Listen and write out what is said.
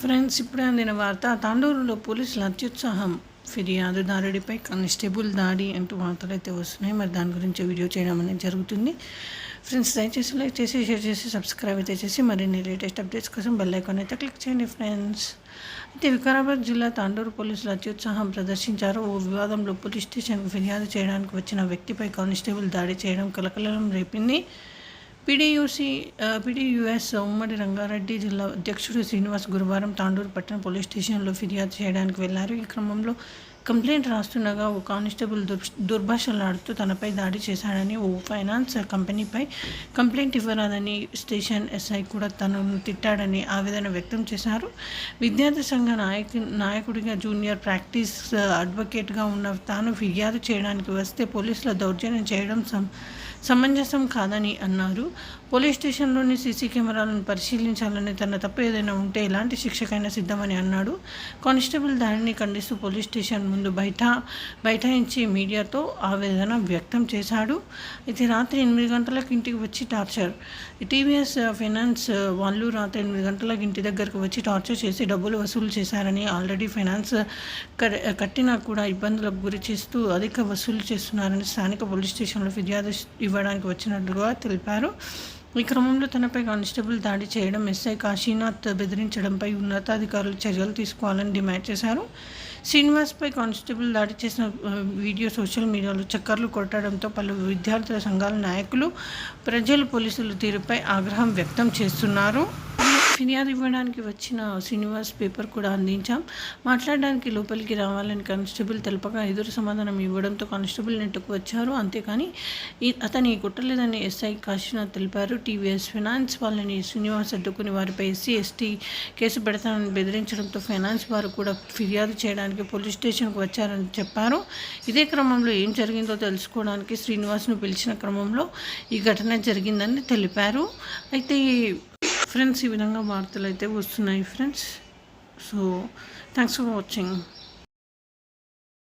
Friends ఇప్పుడే అందిన వార్త తాండూరులో పోలీసుల అత్యుత్సాహం. ఫిర్యాదుదారుడిపై కానిస్టేబుల్ దాడి అంటూ వార్తలు అయితే వస్తున్నాయి. మరి దాని గురించి వీడియో చేయడం అనేది జరుగుతుంది. ఫ్రెండ్స్ దయచేసి లైక్ చేసి షేర్ చేసి సబ్స్క్రైబ్ అయితే చేసి మరిన్ని లేటెస్ట్ అప్డేట్స్ కోసం బెల్ ఐకాన్ అయితే క్లిక్ చేయండి ఫ్రెండ్స్. అయితే వికారాబాద్ జిల్లా తాండూరు పోలీసులు అత్యుత్సాహం ప్రదర్శించారు. ఓ వివాదంలో పోలీస్ స్టేషన్కు ఫిర్యాదు చేయడానికి వచ్చిన వ్యక్తిపై కానిస్టేబుల్ దాడి చేయడం కలకలం రేపింది. పీడీయూసీ పీడీయూఎస్ ఉమ్మడి రంగారెడ్డి జిల్లా అధ్యక్షుడు శ్రీనివాస్ గురువారం తాండూరు పట్టణ పోలీస్ స్టేషన్లో ఫిర్యాదు చేయడానికి వెళ్ళారు. ఈ క్రమంలో కంప్లైంట్ రాస్తుండగా ఓ కానిస్టేబుల్ దుర్ దుర్భాషలాడుతూ తనపై దాడి చేశాడని ఓ ఫైనాన్స్ కంపెనీపై కంప్లైంట్ ఇవ్వరాదని స్టేషన్ ఎస్ఐ కూడా తనను తిట్టాడని ఆవేదన వ్యక్తం చేశారు. విద్యార్థి సంఘ నాయకు నాయకుడిగా జూనియర్ ప్రాక్టీస్ అడ్వకేట్గా ఉన్న తాను ఫిర్యాదు చేయడానికి వస్తే పోలీసుల దౌర్జన్యం చేయడం సం సమంజసం కాదని అన్నారు. పోలీస్ స్టేషన్లోని సీసీ కెమెరాలను పరిశీలించాలని తన తప్పు ఏదైనా ఉంటే ఎలాంటి శిక్షకైనా సిద్ధమని అన్నాడు. కానిస్టేబుల్ దాడిని ఖండిస్తూ పోలీస్ స్టేషన్ ముందు బయట బైఠాయించి మీడియాతో ఆవేదన వ్యక్తం చేశాడు. అయితే రాత్రి ఎనిమిది గంటలకు ఇంటికి వచ్చి టార్చర్. టీవీఎస్ ఫైనాన్స్ వాళ్ళు రాత్రి ఎనిమిది గంటలకు ఇంటి దగ్గరకు వచ్చి టార్చర్ చేసి డబ్బులు వసూలు చేశారని ఆల్రెడీ ఫైనాన్స్ కట్టినా కూడా ఇబ్బందులకు గురి చేస్తూ అధిక వసూలు చేస్తున్నారని స్థానిక పోలీస్ స్టేషన్లో ఫిర్యాదు ఇవ్వడానికి వచ్చినట్లుగా తెలిపారు. ఈ క్రమంలో తనపై కానిస్టేబుల్ దాడి చేయడం ఎస్ఐ కాశీనాథ్ బెదిరించడంపై ఉన్నతాధికారులు చర్యలు తీసుకోవాలని డిమాండ్ చేశారు. శ్రీనివాస్పై కానిస్టేబుల్ దాడి చేసిన వీడియో సోషల్ మీడియాలో చక్కర్లు కొట్టడంతో పలు విద్యార్థుల సంఘాల నాయకులు ప్రజలు పోలీసుల తీరుపై ఆగ్రహం వ్యక్తం చేస్తున్నారు. ఫిర్యాదు ఇవ్వడానికి వచ్చిన శ్రీనివాస్ పేపర్ కూడా అందించాం. మాట్లాడడానికి లోపలికి రావాలని కానిస్టేబుల్ తెలపగా ఎదురు సమాధానం ఇవ్వడంతో కానిస్టేబుల్ నెట్టుకు వచ్చారు. అంతేకాని అతని కుట్టలేదని ఎస్ఐ కాశీనాథ్ తెలిపారు. టీవీఎస్ ఫైనాన్స్ వాళ్ళని శ్రీనివాస్ అడ్డుకుని వారిపై ఎస్సీ ఎస్టీ కేసు పెడతానని బెదిరించడంతో ఫైనాన్స్ వారు కూడా ఫిర్యాదు చేయడానికి పోలీస్ స్టేషన్కు వచ్చారని చెప్పారు. ఇదే క్రమంలో ఏం జరిగిందో తెలుసుకోవడానికి శ్రీనివాస్ను పిలిచిన క్రమంలో ఈ ఘటన జరిగిందని తెలిపారు. అయితే ఫ్రెండ్స్ ఈ విధంగా వార్తలు అయితే వస్తున్నాయి friends so thanks for watching